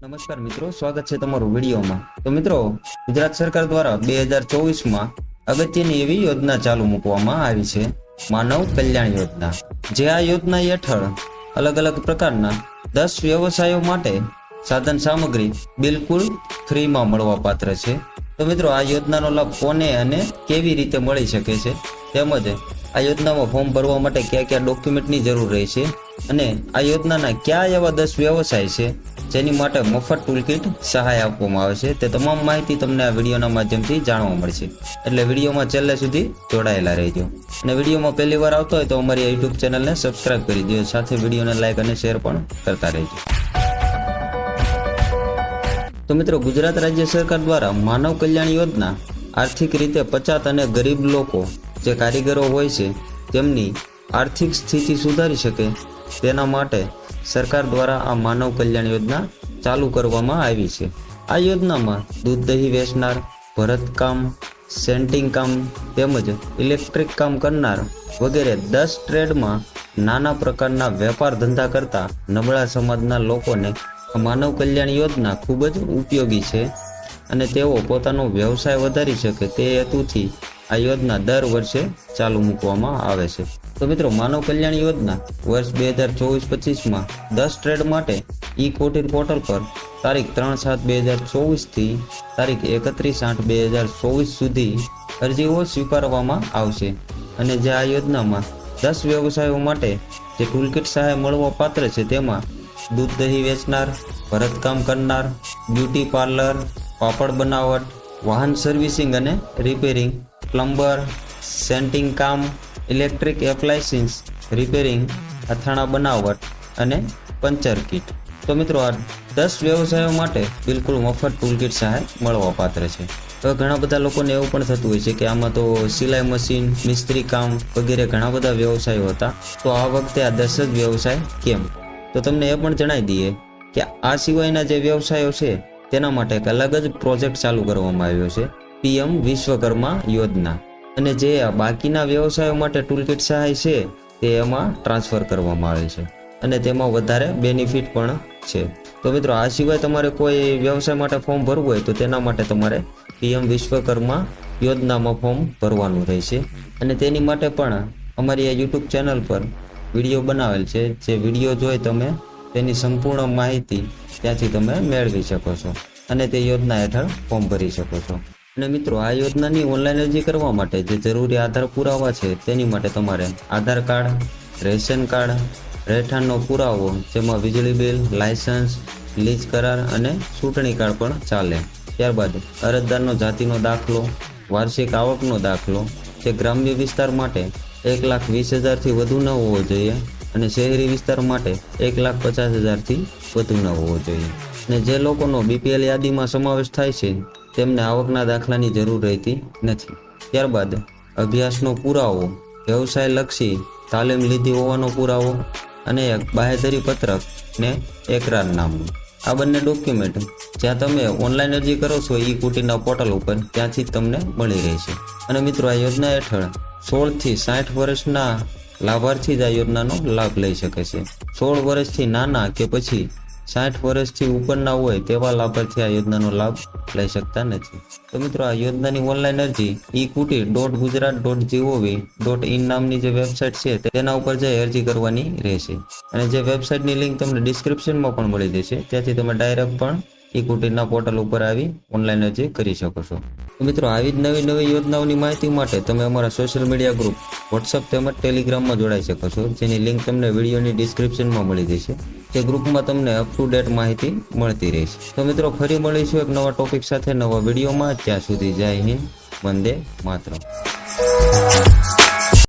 નમસ્કાર મિત્રો, સ્વાગત છે તમારું વિડીયોમાં. તો મિત્રો, ગુજરાત સરકાર દ્વારા બે હજાર ચોવીસમાં અગત્યની એવી યોજના ચાલુ મૂકવામાં આવી છે, માનવ કલ્યાણ યોજના. જે આ યોજના હેઠળ અલગ અલગ પ્રકારના દસ વ્યવસાયો માટે સાધન સામગ્રી બિલકુલ ફ્રીમાં મળવા પાત્ર છે. તો મિત્રો, આ યોજનાનો લાભ કોને અને કેવી રીતે મળી શકે છે? તેમજ આ યોજનામાં ફોર્મ ભરવા માટે કયા કયા ડોક્યુમેન્ટની જરૂર રહે છે અને આ યોજનાના કયા એવા દસ વ્યવસાય છે? જેની માટે મફત ટૂલકીટ સહાય આપવામાં આવે છે. તે તમામ માહિતી તમને આ વિડીયોના માધ્યમથી જાણવા મળશે. એટલે વિડીયોમાં છેલ્લે સુધી જોડાયેલા રહેજો. અને વિડીયોમાં પહેલી વાર આવતો હોય તો અમારી યુટ્યુબ ચેનલને સબસ્ક્રાઇબ કરી દો. સાથે વિડીયોને લાઇક અને શેર પણ કરતા રહેજો. તો મિત્રો, ગુજરાત રાજ્ય સરકાર દ્વારા માનવ કલ્યાણ યોજના આર્થિક રીતે પછાત અને ગરીબ લોકો જે કારીગરો હોય છે, તેમની આર્થિક સ્થિતિ સુધારી શકે તેના માટે સરકાર દ્વારા આ માનવ કલ્યાણ યોજના ચાલુ કરવામાં આવી છે. આ યોજનામાં દૂધ દહીં વેચનાર ભરતકામ સેન્ટિંગ કામ તેમજ ઇલેક્ટ્રિક કામ કરનાર વગેરે દસ ટ્રેડમાં નાના પ્રકારના વેપાર ધંધા કરતા નબળા સમાજના લોકોને માનવ કલ્યાણ યોજના ખૂબ જ ઉપયોગી છે અને તેઓ પોતાનો વ્યવસાય વધારી શકે તે હેતુથી આ યોજના દર વર્ષે ચાલુ મૂકવામાં આવે છે. તો મિત્રો માનવ કલ્યાણ યોજના વર્ષ બે હજાર ચોવીસ પચીસમાં દસ ટ્રેડ માટે ઈ કોટીર પોર્ટલ પર તારીખ ત્રણ સાત બે હજાર ચોવીસથી તારીખ એકત્રીસ આઠ બે હજાર ચોવીસ સુધી અરજીઓ સ્વીકારવામાં આવશે. અને જે આ યોજનામાં દસ વ્યવસાયો માટે જે ટૂલકિટ સહાય મળવા પાત્ર છે તેમાં દૂધ દહીં વેચનાર, ભરતકામ કરનાર બ્યુટી પાર્લર પાપડ બનાવટ, વાહન સર્વિસિંગ અને રિપેરિંગ પ્લમ્બર સેન્ટિંગ કામ ઇલેક્ટ્રિક એપ્લાયન્સીસ, રિપેરિંગ, અથાણા બનાવટ અને પંચર કિટ. તો મિત્રો, આ દસ વ્યવસાયો માટે બિલકુલ મફત ટૂલકીટ સહાય મળવા પાત્ર છે. હવે ઘણા બધા લોકોને એવું પણ થતું હોય છે કે આમાં તો સિલાઈ મશીન, મિસ્ત્રી કામ વગેરે ઘણા બધા વ્યવસાયો હતા. તો આ વખતે આ દસ જ વ્યવસાય કેમ? તો તમને એ પણ જણાવી દઈએ કે આ સિવાયના જે વ્યવસાયો છે, તેના માટે એક અલગ જ પ્રોજેક્ટ ચાલુ કરવામાં આવ્યો છે. પીએમ વિશ્વકર્મા યોજના. અને જે બાકીના વ્યવસાયો માટે ટૂલકિટ સહાય છે, તે એમાં ટ્રાન્સફર કરવામાં આવે છે. અને તેમાં વધારે બેનિફિટ પણ છે. તો મિત્રો, આ સિવાય તમારે કોઈ વ્યવસાય માટે ફોર્મ ભરવું હોય, તો તેના માટે તમારે પીએમ વિશ્વકર્મા યોજનામાં ફોર્મ ભરવાનું રહેશે. અને તેની માટે પણ અમારી આ યુટ્યુબ ચેનલ પર વીડિયો બનાવેલ છે. જે વીડિયો જોઈ તમે, તેની સંપૂર્ણ માહિતી ત્યાંથી તમે મેળવી શકો છો. અને તે યોજના હેઠળ ફોર્મ ભરી શકો છો. અને મિત્રો, આ યોજનાની ઓનલાઈન અરજી કરવા માટે જે જરૂરી આધાર પુરાવા છે, તેની માટે તમારે આધાર કાર્ડ, રેશન કાર્ડ, રહેઠાણનો પુરાવો, જેમાં વીજળી બિલ લાયસન્સ લીઝ કરાર અને ચૂંટણી કાર્ડ પણ ચાલે. ત્યારબાદ અરજદારનો જાતિનો દાખલો, વાર્ષિક આવકનો દાખલો, જે ગ્રામ્ય વિસ્તાર માટે એક લાખ વીસ હજારથી વધુ ન હોવો જોઈએ અને શહેરી વિસ્તાર માટે એક લાખ પચાસ હજારથી વધુ ન હોવો જોઈએ. અને જે લોકોનો બીપીએલ યાદીમાં સમાવેશ થાય છે તેમને આવકના દાખલાની જરૂર રહેતી નથી. ત્યારબાદ અભ્યાસનો પુરાવો, વ્યવસાય લક્ષી તાલીમ લીધી હોવાનો પુરાવો અને એક બાહેધરી પત્રક ને એકરારનામું આ બંને ડોક્યુમેન્ટ જ્યાં તમે ઓનલાઈન અરજી કરો છો ઈ કુટીના પોર્ટલ ઉપર, ત્યાંથી તમને મળી રહેશે. અને મિત્રો, આ યોજના હેઠળ સોળથી સાઠ વર્ષના લાભાર્થી જ આ યોજનાનો લાભ લઈ શકે છે. સોળ વર્ષથી નાના કે પછી સાઠ વર્ષથી ઉપરના હોય તેવા લાભાર્થી આ યોજનાનો લાભ લઈ શકતા નથી. તો મિત્રો, આ યોજનાની ઓનલાઈન અરજી e Kutir dot Gujarat dot G O V dot in નામની જે વેબસાઇટ છે, તેના ઉપર જઈ અરજી કરવાની રહેશે. અને જે વેબસાઇટની લિંક તમને ડિસ્ક્રિપ્શનમાં પણ મળી જશે, ત્યાંથી તમે ડાયરેક્ટ પણ ઈ કુટીરના પોર્ટલ ઉપર આવી ઓનલાઈન અરજી કરી શકો છો. મિત્રો, આવી જ નવી નવી યોજનાઓની માહિતી માટે તમે અમારા સોશિયલ મીડિયા ગ્રુપ વોટ્સઅપ તેમજ ટેલિગ્રામમાં જોડાઈ શકો છો, જેની લિંક તમને વિડીયોની ડિસ્ક્રિપ્શનમાં મળી જશે. તે ગ્રુપમાં તમને અપ ટુ ડેટ માહિતી મળતી રહેશે. તો મિત્રો, ફરી મળીશું એક નવા ટોપિક સાથે નવા વિડીયોમાં. ત્યાં સુધી જય હિન્દ, વંદે માતરમ.